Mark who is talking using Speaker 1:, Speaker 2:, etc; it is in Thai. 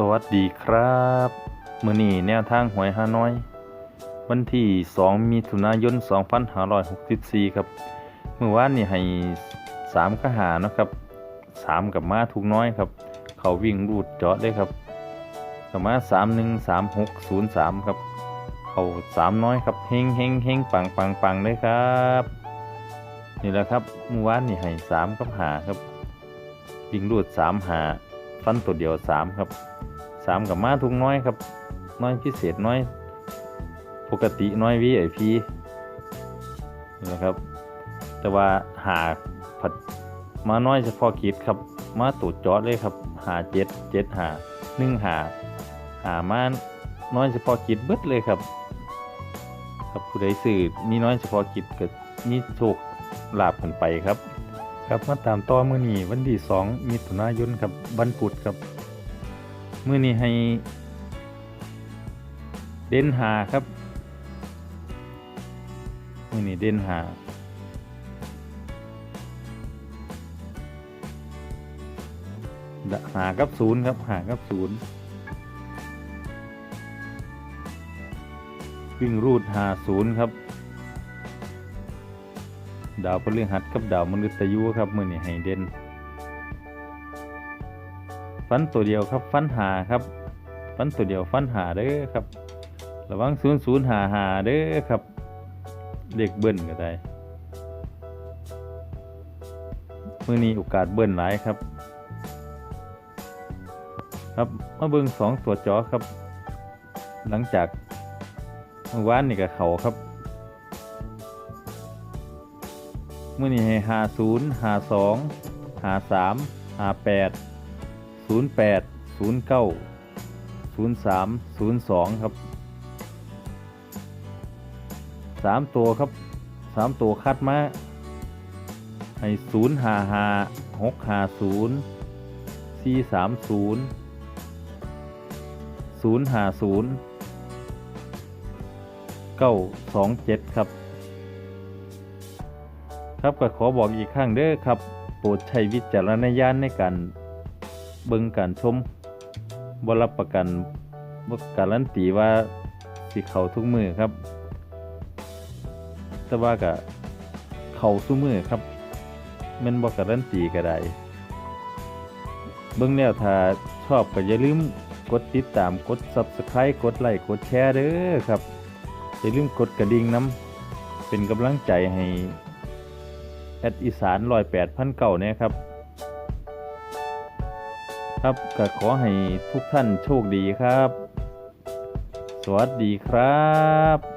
Speaker 1: สวัสดีครับมือนี้แนวทางหวยฮานอย วันที่ 2 มิถุนายน 2564 ครับเมื่อวานนี่ให้ 3ก็หาเนาะครับ 3 กับมาทุกน้อยครับ เขาวิ่งรูดเจาะเลยครับกับมา313603 ครับ เขา3 น้อยครับเฮงเฮงเฮงปังปังปังเลยครับ นี่แหละครับเมื่อวานนี่ให้ 3 กับหาครับ วิ่งรูด 3 หา ฟันตัวเดียว3ครับสามกับมาทุกน้อยครับ น้อยพิเศษน้อย ปกติน้อย VIP นี่นะครับ แต่ว่าหาผัดมาน้อยเฉพาะกิจครับ มาตูดจอดเลยครับหาเจ็ดเจ็ดหาหนึ่งหาหามาน้อยเฉพาะกิจเบิดเลยครับครับผู้ใดสื่อมีน้อยเฉพาะกิจกิดมีโชคลาบกันไปครับ ครับมาตามต่อมือนี้วันที่2มิถุนายนครับวันพุธครับมื่อนี้ให้ เด่นหาครับ มื่อนี้เด่นหาหากับศูนย์ครับหากับศูนย์วิ่งรูดหาศูนย์ครับ ดาวพฤหัสกับดาวมฤตยูครับมือนี้ให้เด่นฟันตัวเดียวครับฟันหาครับฟันตัวเดียวฟันหาเด้อครับ ระวังศูนย์ศูนย์หาหาเด้อครับเด็กเบิ้ลก็ได้มือนี้โอกาสเบิ้ลหลายครับ ครับมาเบิ้งสองตัวจอครับ หลังจากเมื่อวานนี่กับเขาครับ มื่อนี้ให้หาศูนย์หาสองหาสามหาแปดศูนย์แปดศูนย์เก้าศูนย์สามศูนย์สองครับสามตัวครับสามตัวคัดมาให้ศูนย์หาหาหกหาศูนย์สี่สามศูนย์ศูนย์หาศูนย์เก้าสองเจ็ดครับ ครับก็ขอบอกอีกครั้งเด้อครับ โปรดใช้วิจารณญาณในการเบิ่งการชมบรับประกันบ่การันตีว่าสิเข้าทุกมือครับ แต่ว่าก็เข้าทุกมือครับมันบ่การันตีก็ได้เบิ่งแล้วถ้าชอบก็อย่าลืมกดติดตามกด Subscribe กดไลค์กดแชร์เด้อครับอย่าลืมกดกระดิ่งน้ำเป็นกำลังใจให้ แอดอีสานลอยแปดพันเก่าเนี่ยครับ ครับก็ขอให้ทุกท่านโชคดีครับ สวัสดีครับ